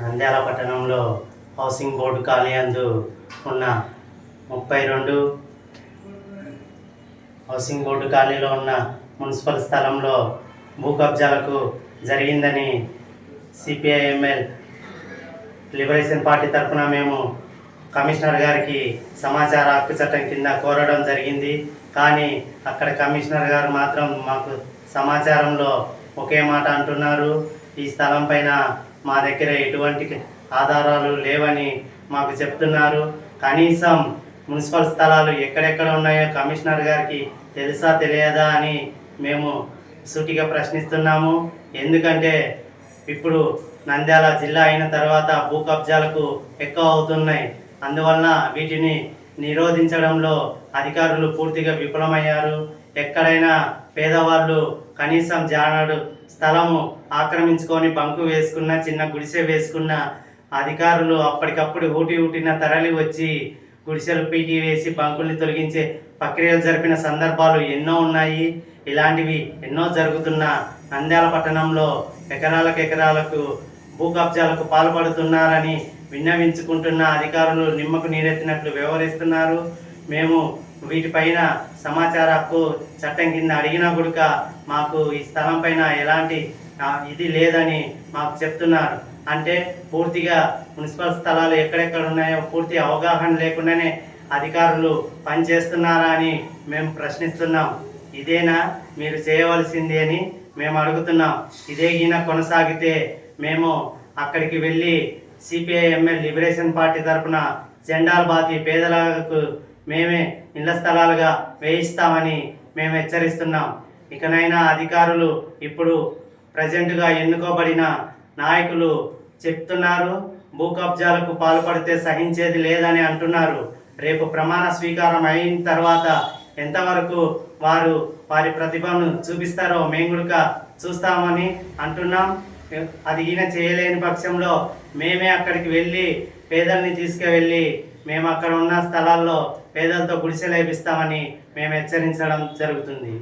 నంద్యాల పట్టణంలో housing board colony అందు ఉన్న ముప్పై రెండు హౌసింగ్ బోర్డు కాలనీలో ఉన్న మున్సిపల్ స్థలంలో భూ కబ్జాలకు జరిగిందని సిపిఐఎంఎల్ లిబరేషన్ పార్టీ తరఫున మేము కమిషనర్ గారికి సమాచార హక్కు చట్టం కింద కోరడం జరిగింది. కానీ అక్కడ కమిషనర్ గారు మాత్రం మాకు సమాచారంలో ఒకే మాట అంటున్నారు. ఈ స్థలం పైన మా దగ్గర ఎటువంటి ఆధారాలు లేవని మాకు చెప్తున్నారు. కనీసం మున్సిపల్ స్థలాలు ఎక్కడెక్కడ ఉన్నాయో కమిషనర్ గారికి తెలుసా తెలియదా అని మేము సూటిగా ప్రశ్నిస్తున్నాము. ఎందుకంటే ఇప్పుడు నంద్యాల జిల్లా అయిన తర్వాత భూ కబ్జాలకు ఎక్కువ అవుతున్నాయి. అందువలన వీటిని నిరోధించడంలో అధికారులు పూర్తిగా విఫలమయ్యారు. ఎక్కడైనా పేదవాళ్ళు కనీసం జానాడు స్థలము ఆక్రమించుకొని బంకు వేసుకున్న చిన్న గుడిసె వేసుకున్న అధికారులు అప్పటికప్పుడు ఊటి ఊటిన తరలి వచ్చి గుడిసెలు పీకి వేసి బంకుల్ని తొలగించే ప్రక్రియలు జరిపిన సందర్భాలు ఎన్నో ఉన్నాయి. ఇలాంటివి ఎన్నో జరుగుతున్న నంద్యాల పట్టణంలో ఎకరాలకు ఎకరాలకు భూ కబ్జాలకు పాల్పడుతున్నారని విన్నవించుకుంటున్న అధికారులు నిమ్మకు నీరెత్తినట్లు వ్యవహరిస్తున్నారు. మేము వీటిపైన సమాచార హక్కు చట్టం కింద అడిగినా కూడా మాకు ఈ స్థలం పైన ఎలాంటి ఇది లేదని మాకు చెప్తున్నారు. అంటే పూర్తిగా మున్సిపల్ స్థలాలు ఎక్కడెక్కడ ఉన్నాయో పూర్తి అవగాహన లేకుండానే అధికారులు పనిచేస్తున్నారా అని మేము ప్రశ్నిస్తున్నాం. ఇదేనా? మీరు చేయవలసింది అని మేము అడుగుతున్నాం. ఇదే ఈయన కొనసాగితే మేము అక్కడికి వెళ్ళి సిపిఐఎంఎల్ లిబరేషన్ పార్టీ తరఫున జెండాలు బాతి పేదలకు మేమే ఇళ్ళ స్థలాలుగా వేయిస్తామని మేము హెచ్చరిస్తున్నాం. ఇకనైనా అధికారులు ఇప్పుడు ప్రజెంట్గా ఎన్నుకోబడిన నాయకులు చెప్తున్నారు భూ కబ్జాలకు పాల్పడితే సహించేది లేదని అంటున్నారు. రేపు ప్రమాణ స్వీకారం అయిన తర్వాత ఎంతవరకు వారు వారి ప్రతిభను చూపిస్తారో మేము కూడా చూస్తామని అంటున్నాం. అది ఈయన చేయలేని పక్షంలో మేమే అక్కడికి వెళ్ళి పేదల్ని తీసుకువెళ్ళి మేము అక్కడ ఉన్న స్థలాల్లో పేదలతో గుడిసెలు వేపిస్తామని మేము హెచ్చరించడం జరుగుతుంది.